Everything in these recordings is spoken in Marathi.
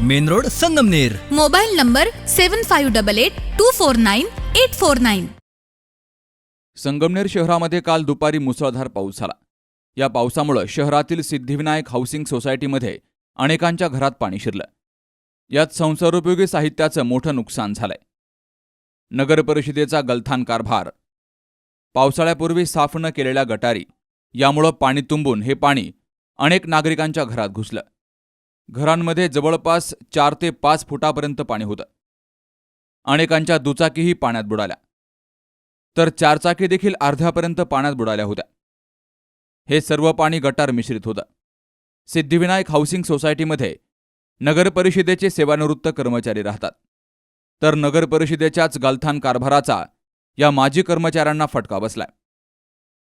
Main road Sangamner. Mobile number seven five double eight two four nine eight four nine Sangamner शहरामध्ये काल दुपारी मुसळधार पाऊस झाला. या पावसामुळं शहरातील सिद्धिविनायक हाऊसिंग सोसायटीमध्ये अनेकांच्या घरात पाणी शिरलं. यात संसारोपयोगी साहित्याचं मोठं नुकसान झालंय. नगर परिषदेचा गलथान कारभार. पावसाळ्यापूर्वी साफ न केलेल्या गटारी. यामुळं पाणी तुंबून हे पाणी अनेक नागरिकांच्या घरात घुसलं. घरांमध्ये जवळपास चार ते पाच फुटापर्यंत पाणी होतं. अनेकांच्या दुचाकीही पाण्यात बुडाल्या. तर चारचाकी देखील अर्ध्यापर्यंत पाण्यात बुडाल्या होत्या. हे सर्व पाणी गटार मिश्रित होतं. सिद्धिविनायक हाऊसिंग सोसायटीमध्ये नगरपरिषदेचे सेवानिवृत्त कर्मचारी राहतात. तर नगरपरिषदेच्याच गालथान कारभाराचा या माजी कर्मचाऱ्यांना फटका बसलाय.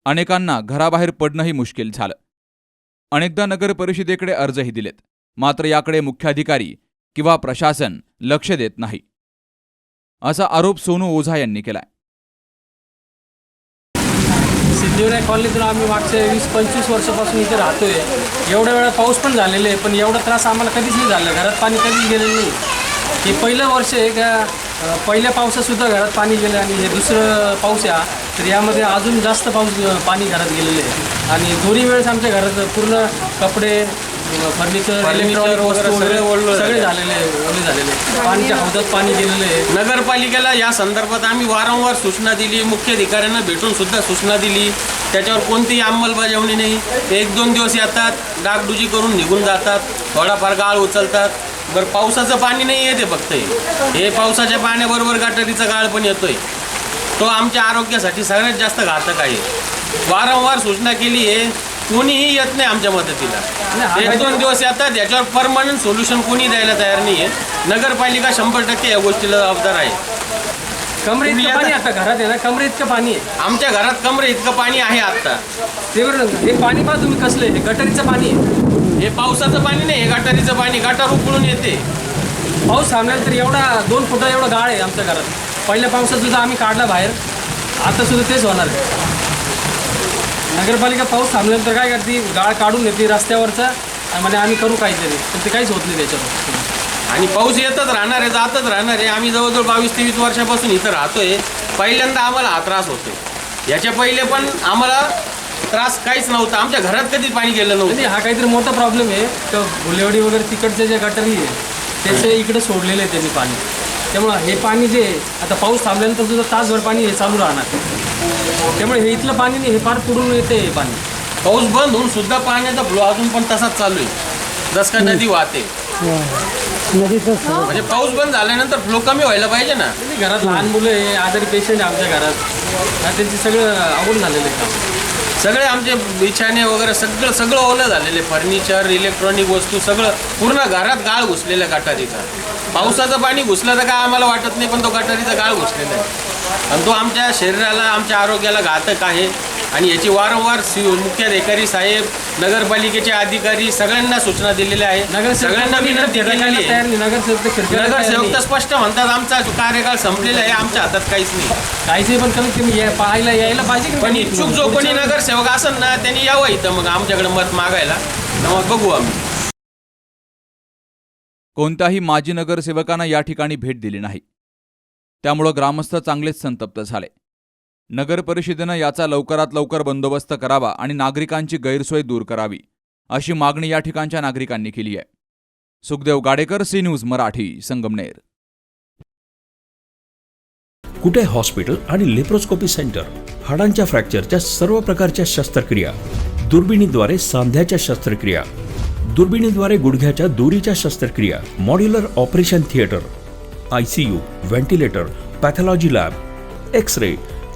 अनेकांना घराबाहेर पडणंही मुश्किल झालं. अनेकदा नगरपरिषदेकडे अर्जही दिलेत. मात्र याकडे मुख्याधिकारी किंवा प्रशासन लक्ष देत नाही. असा आरोप सोनू ओझा यांनी केलाय. सिद्धिविनायक कॉलनीतून आम्ही मागच्या वीस पंचवीस वर्षापासून इथे राहतोय. एवढ्या वेळा पाऊस पण झालेले आहे पण एवढा त्रास आम्हाला कधीच नाही झाला. घरात पाणी कधीच गेलेलं नाही. हे पहिलं वर्ष आहे का पहिल्या पावसातसुद्धा घरात पाणी गेलं आणि हे दुसरं पाऊस या तर यामध्ये अजून जास्त पाऊस पाणी घरात गेलेलं आहे. आणि दोन्ही वेळेस आमच्या घरात पूर्ण कपडे फर्निचर इलेक्ट्रॉनिक वस्तू वगैरे सगळे झालेले आहे, ओले झालेले आहे. पाणीच्या हौदात पाणी गेलेलं आहे. नगरपालिकेला या संदर्भात आम्ही वारंवार सूचना दिली. मुख्य अधिकाऱ्यांना भेटून सुद्धा सूचना दिली. त्याच्यावर कोणतीही अंमलबजावणी नाही. एक दोन दिवस येतात डागडुजी करून निघून जातात. थोडाफार गाळ उचलतात. बरं पावसाचं पाणी नाही येते फक्त हे. हे पावसाच्या पाण्याबरोबर गटारीचा गाळ पण येतोय. तो आमच्या आरोग्यासाठी सगळ्यात जास्त घातक आहे. वारंवार सूचना केली आहे. कोणीही येत नाही आमच्या मदतीला. एक दोन दिवस येतात याच्यावर परमनंट सोल्युशन कोणी द्यायला तयार नाही आहे नगरपालिका शंभर टक्के या गोष्टीला जबाबदार आहे. कमरे इतकं पाणी आता घरात आहे ना कमरे इतकं पाणी आहे. आमच्या घरात कमरे इतकं पाणी आहे आत्ता. ते बरं हे पाणी पहा तुम्ही कसलं हे गटारीचं पाणी आहे. हे पावसाचं पाणी नाही हे गटारीचं पाणी. गटार उकळून येते. पाऊस थांबल्यानंतर तर एवढा दोन फुटा एवढा गाळ आहे आमच्या घरात. पहिल्या पावसात सुद्धा आम्ही काढला बाहेर. आता सुद्धा तेच होणार आहे. नगरपालिका पाऊस थांबल्यानंतर काय करते? गाळ काढून घेते रस्त्यावरचा आणि म्हणजे आम्ही करू काहीतरी. पण ते काहीच होत नाही त्याच्यावर. आणि पाऊस येतच राहणार आहे जातच राहणार आहे. आम्ही जवळजवळ बावीस तेवीस वर्षापासून इथं राहतोय. पहिल्यांदा आम्हाला हा त्रास होतोय. याच्या पहिले पण आम्हाला त्रास काहीच नव्हता. आमच्या घरात कधी पाणी गेलं नव्हतं. हा काहीतरी मोठा प्रॉब्लेम आहे. तर गुलेवाडी वगैरे तिकडचे जे गटारी आहे त्याचे इकडे सोडलेलं आहे त्यांनी पाणी. त्यामुळं हे पाणी जे आता पाऊस थांबल्यानंतर सुद्धा तासभर पाणी हे चालू राहणार. त्यामुळे हे इथलं पाणी नाही हे फार पुढून येते हे पाणी. पाऊस बंद होऊन सुद्धा पाण्याचा फ्लो अजून पण तसाच चालू आहे. जस का नदी वाहते. म्हणजे पाऊस बंद झाल्यानंतर फ्लो कमी व्हायला पाहिजे ना. घरात लहान मुलं आहे आजारी पेशंट आहे आमच्या घरात. हा, त्यांचे सगळं अवघड झालेलं आहे काम. सगळे आमचे बिछाणे वगैरे सगळं सगळं ओलं झालेले फर्निचर इलेक्ट्रॉनिक वस्तू सगळं. पूर्ण घरात गाळ घुसलेला गटारीचा. पावसाचं पाणी घुसलं तर काय आम्हाला वाटत नाही पण तो गटारीचा गाळ घुसलेला आहे. आणि तो आमच्या शरीराला आमच्या आरोग्याला घातक आहे. आणि याची वारंवार सी मुख्याधिकारी साहेब नगरपालिकेचे अधिकारी सगळ्यांना सूचना दिलेल्या आहे सगळ्यांना विनंती केलेली आहे. नगरसेवक तर. स्पष्ट म्हणतात आमचा कार्यकाळ संपलेला आहे आमच्या हातात काहीच नाही. काहीच नाही पण कमीत कमी या- पाहायला यायला पाहिजे पण? इच्छुक जो कोणी नगरसेवक असेल ना त्यांनी यावं इथं मग आमच्याकडे मत मागायला. मग बघू आम्ही. कोणत्याही माजी नगरसेवकांना या ठिकाणी भेट दिली नाही. त्यामुळं ग्रामस्थ चांगलेच संतप्त झाले. नगर परिषदेनं याचा लवकरात लवकर बंदोबस्त करावा आणि नागरिकांची गैरसोय दूर करावी अशी मागणी या ठिकाणच्या नागरिकांनी केली आहे. Sukhdev Gadekar C news Marathi Sangamner. Kute hospital आणि लेप्रोस्कोपी सेंटर? हाडांच्या फ्रॅक्चरच्या सर्व प्रकारच्या शस्त्रक्रिया दुर्बिणीद्वारे सांध्याच्या शस्त्रक्रिया दुर्बिणीद्वारे गुडघ्याच्या दोरीच्या शस्त्रक्रिया modular operation theatre I C U ventilator pathology lab X ray